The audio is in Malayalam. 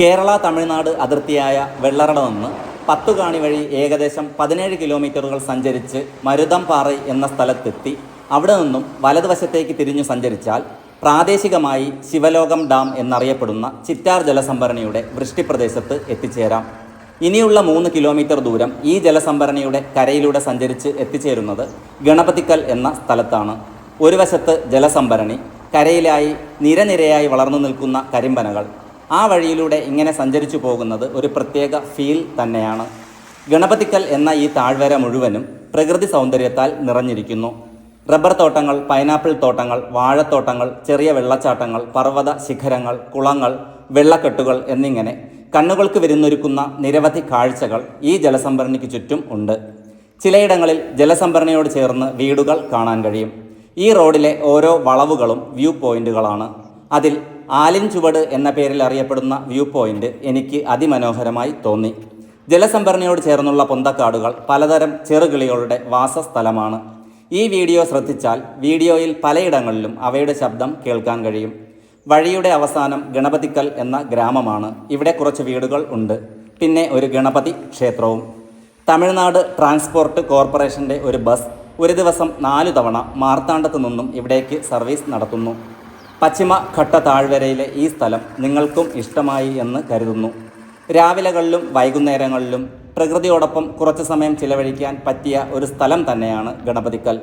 കേരള തമിഴ്നാട് അതിർത്തിയായ വെള്ളറട നിന്ന് പത്തുകാണി വഴി ഏകദേശം പതിനേഴ് കിലോമീറ്ററുകൾ സഞ്ചരിച്ച് മരുതംപാറ എന്ന സ്ഥലത്തെത്തി. അവിടെ നിന്നും വലതുവശത്തേക്ക് തിരിഞ്ഞു സഞ്ചരിച്ചാൽ പ്രാദേശികമായി ശിവലോകം ഡാം എന്നറിയപ്പെടുന്ന ചിറ്റാർ ജലസംഭരണിയുടെ വൃഷ്ടിപ്രദേശത്ത് എത്തിച്ചേരാം. ഇനിയുള്ള മൂന്ന് കിലോമീറ്റർ ദൂരം ഈ ജലസംഭരണിയുടെ കരയിലൂടെ സഞ്ചരിച്ച് എത്തിച്ചേരുന്നത് ഗണപതിക്കൽ എന്ന സ്ഥലത്താണ്. ഒരു വശത്ത് ജലസംഭരണി കരയിലായി നിരനിരയായി വളർന്നു നിൽക്കുന്ന കരിമ്പനകൾ ആ വഴിയിലൂടെ ഇങ്ങനെ സഞ്ചരിച്ചു പോകുന്നത് ഒരു പ്രത്യേക ഫീൽ തന്നെയാണ്. ഗണപതിക്കൽ എന്ന ഈ താഴ്വര മുഴുവനും പ്രകൃതി സൗന്ദര്യത്താൽ നിറഞ്ഞിരിക്കുന്നു. റബ്ബർ തോട്ടങ്ങൾ പൈനാപ്പിൾ തോട്ടങ്ങൾ വാഴത്തോട്ടങ്ങൾ ചെറിയ വെള്ളച്ചാട്ടങ്ങൾ പർവത ശിഖരങ്ങൾ കുളങ്ങൾ വെള്ളക്കെട്ടുകൾ എന്നിങ്ങനെ കണ്ണുകൾക്ക് വിരുന്നൊരുക്കുന്ന നിരവധി കാഴ്ചകൾ ഈ ജലസംഭരണിക്ക് ചുറ്റും ഉണ്ട്. ചിലയിടങ്ങളിൽ ജലസംഭരണിയോട് ചേർന്ന് വീടുകൾ കാണാൻ കഴിയും. ഈ റോഡിലെ ഓരോ വളവുകളും വ്യൂ പോയിന്റുകളാണ്. അതിൽ ആലിൻ ചുവട് എന്ന പേരിൽ അറിയപ്പെടുന്ന വ്യൂ പോയിന്റ് എനിക്ക് അതിമനോഹരമായി തോന്നി. ജലസംഭരണിയോട് ചേർന്നുള്ള പൊന്തക്കാടുകൾ പലതരം ചെറുകിളികളുടെ വാസസ്ഥലമാണ്. ഈ വീഡിയോ ശ്രദ്ധിച്ചാൽ വീഡിയോയിൽ പലയിടങ്ങളിലും അവയുടെ ശബ്ദം കേൾക്കാൻ കഴിയും. വഴിയുടെ അവസാനം ഗണപതിക്കൽ എന്ന ഗ്രാമമാണ്. ഇവിടെ കുറച്ച് വീടുകൾ ഉണ്ട്. പിന്നെ ഒരു ഗണപതി ക്ഷേത്രവും. തമിഴ്നാട് ട്രാൻസ്പോർട്ട് കോർപ്പറേഷന്റെ ഒരു ബസ് ഒരു ദിവസം നാലു തവണ മാർത്താണ്ഡത്തു നിന്നും ഇവിടേക്ക് സർവീസ് നടത്തുന്നു. പശ്ചിമ ഘട്ട താഴ്വരയിലെ ഈ സ്ഥലം നിങ്ങൾക്കും ഇഷ്ടമായി എന്ന് കരുതുന്നു. രാവിലകളിലും വൈകുന്നേരങ്ങളിലും പ്രകൃതിയോടൊപ്പം കുറച്ച് സമയം ചിലവഴിക്കാൻ പറ്റിയ ഒരു സ്ഥലം തന്നെയാണ് ഗണപതിക്കൽ.